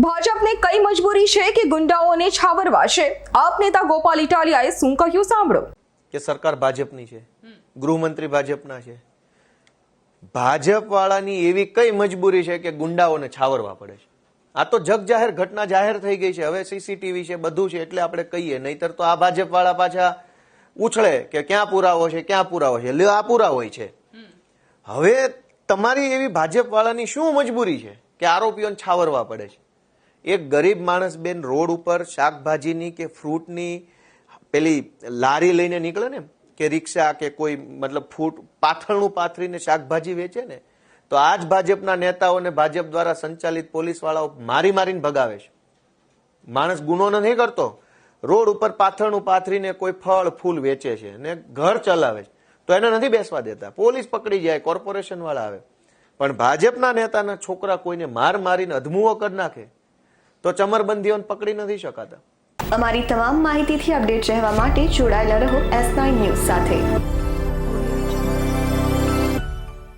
ભાજપને કઈ મજબૂરી છે કે ગુંડાઓને છાવરવા છે? આપ નેતા ગોપાલ ઇટાલિયાએ શું કહ્યું? સાંભળો. કે સરકાર ભાજપની છે. ગૃહમંત્રી ભાજપના છે. ભાજપ વાળાની એવી કઈ મજબૂરી છે કે ગુંડાઓને છાવરવા પડે છે? આ તો જગ જાહેર ઘટના જાહેર થઈ ગઈ છે. હવે સીસીટીવી છે, બધું છે, એટલે આપણે કહીએ. નહીતર તો આ ભાજપ વાળા પાછા ઉછળે કે ક્યાં પુરાવો છે, ક્યાં પુરાવો છે? લ્યો આ પુરાવો છે. હવે તમારી એવી ભાજપ વાળાની શું મજબૂરી છે કે આરોપીઓને છાવરવા પડે છે? એક ગરીબ માણસ બેન રોડ ઉપર શાકભાજીની કે ફ્રૂટની પેલી લારી લઈને નીકળે ને, કે રિક્ષા કે કોઈ મતલબ ફૂટ પાથરણું પાથરીને શાકભાજી વેચે ને, તો આ જ ભાજપના નેતાઓને ભાજપ દ્વારા સંચાલિત પોલીસવાળાઓ મારી મારીને ભગાવે છે. માણસ ગુનો નથી કરતો. રોડ ઉપર પાથરણું પાથરીને કોઈ ફળ, ફૂલ વેચે છે ને ઘર ચલાવે છે. તો એને નથી બેસવા દેતા. પોલીસ પકડી જાય કોર્પોરેશન વાળા આવે. પણ ભાજપના નેતાના છોકરા કોઈને માર મારીને અધમુઓ કરી નાખે તો ચમરબંધીઓને પકડી નથી શકાતા. અમારી તમામ માહિતીથી અપડેટ રહેવા માટે જોડાયેલા રહો એસ ન્યૂઝ સાથે.